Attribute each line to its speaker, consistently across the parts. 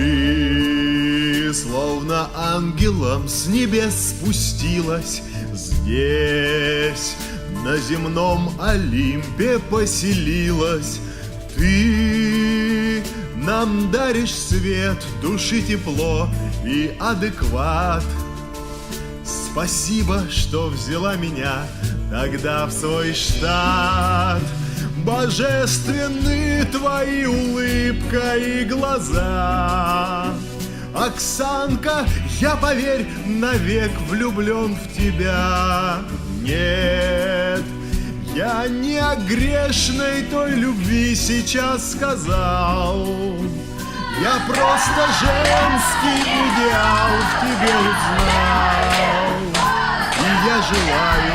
Speaker 1: Ты словно ангелом с небес спустилась. Здесь на земном Олимпе поселилась. Ты нам даришь свет, души тепло и адекват. Спасибо, что взяла меня тогда в свой штат Божественны твои улыбка и глаза. Оксанка, я, поверь, навек влюблен в тебя. Нет, я не о грешной той любви сейчас сказал. Я просто женский идеал в тебе узнал. И я желаю,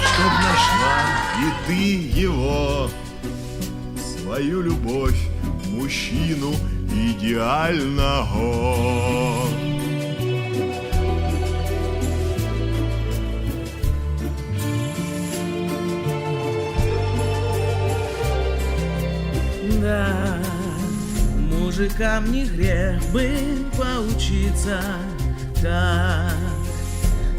Speaker 1: чтоб нашла и ты его Свою любовь, мужчину идеального
Speaker 2: Да, мужикам не грех бы поучиться так.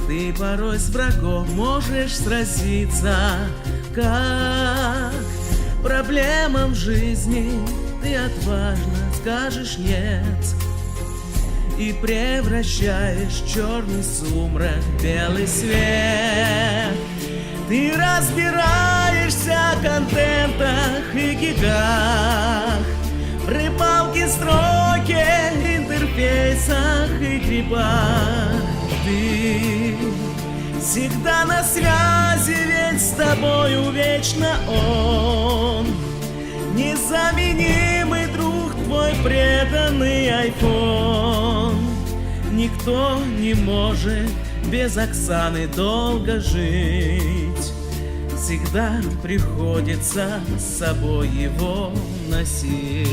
Speaker 2: Ты порой с врагом можешь сразиться, как проблемам жизни ты отважно скажешь нет и превращаешь черный сумрак в белый свет. Ты разбираешься в контентах и гигах, в рыбалке, строке, интерфейсах и грибах. Ты всегда на связи, ведь с тобою вечно он. Незаменимый друг твой преданный айфон. Никто не может без Оксаны долго жить. Всегда приходится с собой его носить.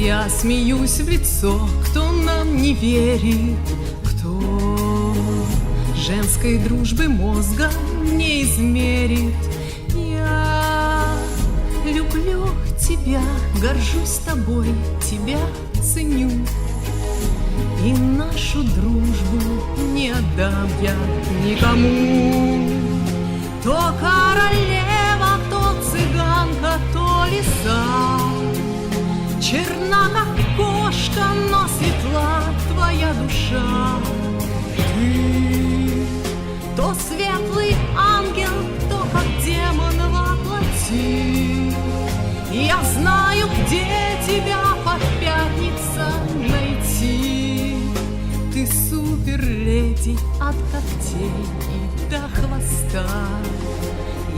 Speaker 3: Я смеюсь в лицо, кто нам не верит, кто женской дружбы мозга не измерит. Я люблю тебя, горжусь тобой, тебя ценю. И нашу дружбу не отдам я никому. То королева,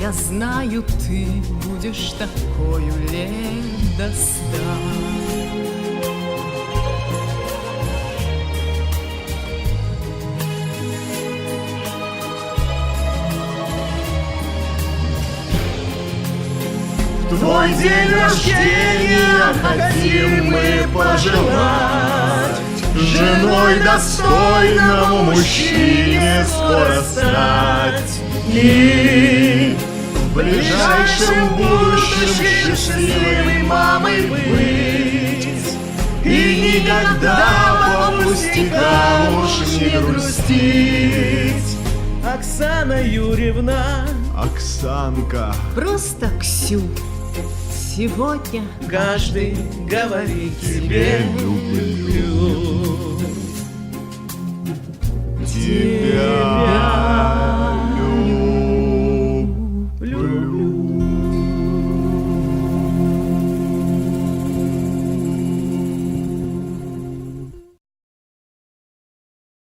Speaker 3: Я знаю, ты будешь такою ледоста
Speaker 1: Твой день рождения хотим мы пожелать. Женой достойному мужчине скоро стать. И в ближайшем будущем счастливой мамой быть. И никогда по пустякам уж не грустить.
Speaker 2: Оксана Юрьевна,
Speaker 1: Оксанка.
Speaker 3: Просто Ксю. Сегодня
Speaker 2: каждый говорит тебе люблю.